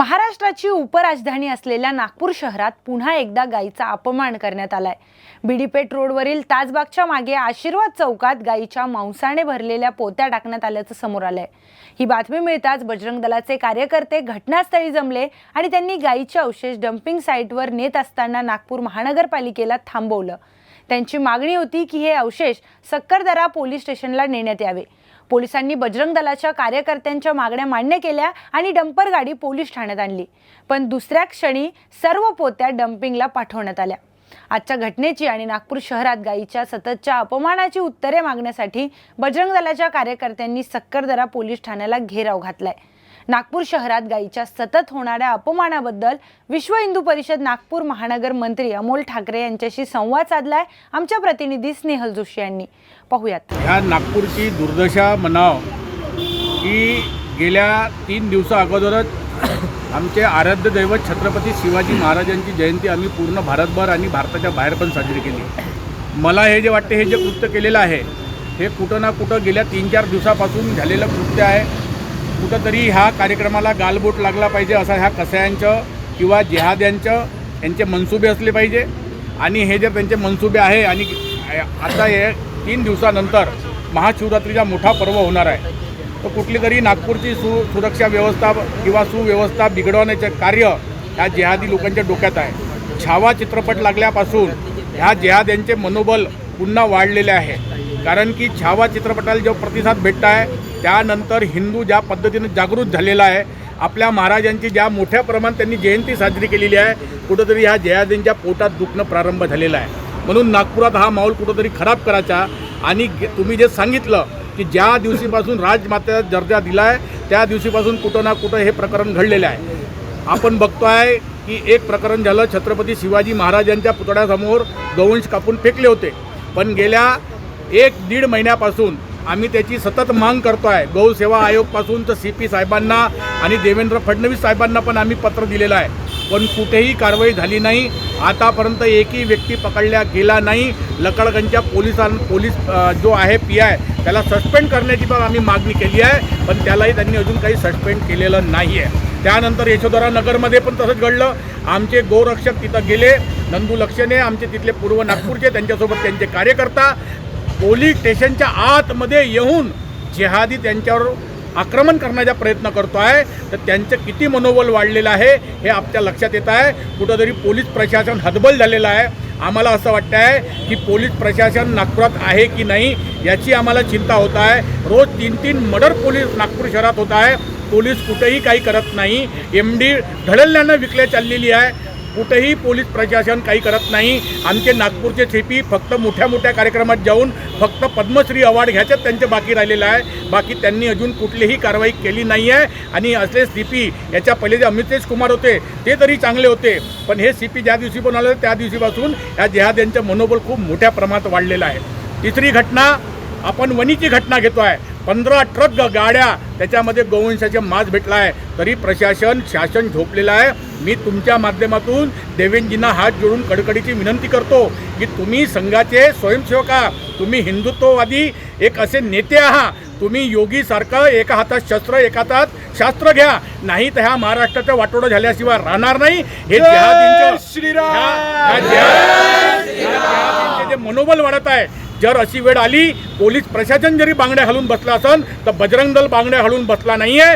महाराष्ट्राची उपराजधानी असलेल्या नागपूर शहरात पुन्हा एकदा गायीचा अपमान करण्यात आलाय. बीडीपेठ रोडवरील ताजबागच्या मागे आशीर्वाद चौकात गायीच्या मांसाने भरलेल्या पोत्या टाकण्यात आल्याचं समोर आलंय. ही बातमी मिळताच बजरंग दलाचे कार्यकर्ते घटनास्थळी जमले आणि त्यांनी गायीचे अवशेष डम्पिंग साईटवर नेत असताना नागपूर महानगरपालिकेला थांबवलं. त्यांची मागणी होती की हे अवशेष सक्करदरा पोलीस स्टेशनला नेण्यात यावे. पोलिसांनी बजरंग दलाच्या कार्यकर्त्यांच्या मागण्या मान्य केल्या आणि डंपर गाडी पोलीस ठाण्यात आणली. पण दुसऱ्या क्षणी सर्व पोत्या डम्पिंगला पाठवण्यात आल्या. आजच्या घटनेची आणि नागपूर शहरात गायीच्या सततच्या अपमानाची उत्तरे मागण्यासाठी बजरंग दलाच्या कार्यकर्त्यांनी सक्करदरा पोलीस ठाण्याला घेराव घातलाय. नागपूर शहरात गायीच्या सतत होणाऱ्या अपमानाबद्दल विश्व हिंदू परिषद नागपूर महानगर मंत्री अमोल ठाकरे यांच्याशी संवाद साधलाय. आमच्या प्रतिनिधी स्नेहल जोशी यांनी. पाहूयात. ह्या नागपूरची दुर्दशा म्हणाव की गेल्या तीन दिवसा अगोदरच आमचे आराध्य दैवत छत्रपती शिवाजी महाराजांची जयंती आम्ही पूर्ण भारतभर आणि भारताच्या बाहेर पण साजरी केली. मला हे जे वाटते हे जे कृत्य केलेलं आहे हे कुठं ना कुठं गेल्या तीन चार दिवसापासून झालेलं कृत्य आहे. कुठंतरी ह्या कार्यक्रमाला गालबोट लागला पाहिजे असा ह्या कसायांचं किंवा जिहाद्यांचं यांचे मनसुबे असले पाहिजे. आणि हे जे त्यांचे मनसुबे आहे आणि आता हे तीन दिवसानंतर महाशिवरात्रीचा मोठा पर्व होणार आहे. तर कुठली तरी नागपूरची सु सुरक्षा व्यवस्था किंवा सुव्यवस्था बिघडवण्याचे कार्य ह्या जिहादी लोकांच्या डोक्यात आहे. छावा चित्रपट लागल्यापासून ह्या जिहाद्यांचे मनोबल पुन्हा वाढलेले आहे. कारण की छावा चित्रपटाला जो प्रतिसाद भेटत आहे त्यानंतर हिंदू ज्या पद्धतीनं जागृत झालेला आहे आपल्या महाराजांची ज्या मोठ्या प्रमाणात त्यांनी जयंती साजरी केलेली आहे कुठंतरी ह्या जयादींच्या पोटात दुखणं प्रारंभ झालेला आहे. म्हणून नागपुरात हा माहोल कुठंतरी खराब करायचा आणि गे- तुम्ही जे सांगितलं की ज्या दिवशीपासून राजमात्याचा दर्जा दिला आहे त्या दिवशीपासून कुठं ना कुठं हे प्रकरण घडलेलं आहे. आपण बघतो आहे की एक प्रकरण झालं छत्रपती शिवाजी महाराजांच्या पुतळ्यासमोर गवंश कापून फेकले होते. पण गेल्या एक दीड महिन्यापासून आम्ही त्याची सतत मांग करतो आहे गौसेवा आयोगपासून तर सी पी साहेबांना आणि देवेंद्र फडणवीस साहेबांना पण आम्ही पत्र दिलेलं आहे. पण कुठेही कारवाई झाली नाही. आतापर्यंत एकही व्यक्ती पकडल्या गेला नाही. लकडगंजच्या पोलिसां पोलीस जो आहे पी आय त्याला सस्पेंड करण्याची पण आम्ही मागणी केली आहे. पण त्यालाही त्यांनी अजून काही सस्पेंड केलेलं नाही आहे त्यानंतर यशोधरा नगरमध्ये पण तसंच घडलं. आमचे गोरक्षक तिथं गेले. नंदू लक्षणे आमचे तिथले पूर्व नागपूरचे त्यांच्यासोबत त्यांचे कार्यकर्ता. पोलीस स्टेशनच्या आतमध्ये येऊन जिहादी त्यांच्यावर आक्रमण करण्याचा प्रयत्न करतो आहे. तर त्यांचं किती मनोबल वाढलेलं आहे हे आपल्या लक्षात येत आहे. कुठंतरी पोलीस प्रशासन हतबल झालेलं आहे. आम्हाला असं वाटतं आहे की पोलीस प्रशासन नागपुरात आहे की नाही याची आम्हाला चिंता होत आहे. रोज तीन तीन मर्डर पोलीस नागपूर शहरात होत आहे. पोलीस कुठेही काही करत नाही. एम डी ढळल्यानं विकल्या चाललेली आहे. कुठेही पोलीस प्रशासन काही करत नाही. आमचे नागपूरचे सीपी फक्त मोठ्या मोठ्या कार्यक्रमात जाऊन फक्त पद्मश्री अवॉर्ड घ्यायच्यात त्यांचे बाकी राहिलेलं आहे. बाकी त्यांनी अजून कुठलीही कारवाई केली नाही आहे आणि असले सी पी याच्या पहिले जे अमितेश कुमार होते ते तरी चांगले होते. पण हे सी पी ज्या दिवशी पण आलं त्या दिवशीपासून या जेहाद यांचं मनोबल खूप मोठ्या प्रमाणात वाढलेलं आहे. तिसरी घटना आपण वणीची घटना घेतो आहे पंधरा ट्रक गाड्या त्याच्यामध्ये गोवंशाचे मास भेटला आहे तरी प्रशासन शासन झोपलेलं आहे. मी तुमच्या माध्यमातून देवेंजींना हात जोडून कडकडीची विनंती करतो की तुम्ही संघाचे स्वयंसेवक आहात. तुम्ही हिंदुत्ववादी एक असे नेते आहात. तुम्ही योगीसारखं एका हातात शस्त्र एका हातात शास्त्र घ्या. नाही तर ह्या महाराष्ट्राचं वाटोळं झाल्याशिवाय राहणार नाही. हे श्रीराम! जे मनोबल वाढत आहे जर अशी वेळ आली पोलीस प्रशासन जरी बांगड्या घालून बसला असन तर बजरंग दल बांगड्या घालून बसला नाहीये.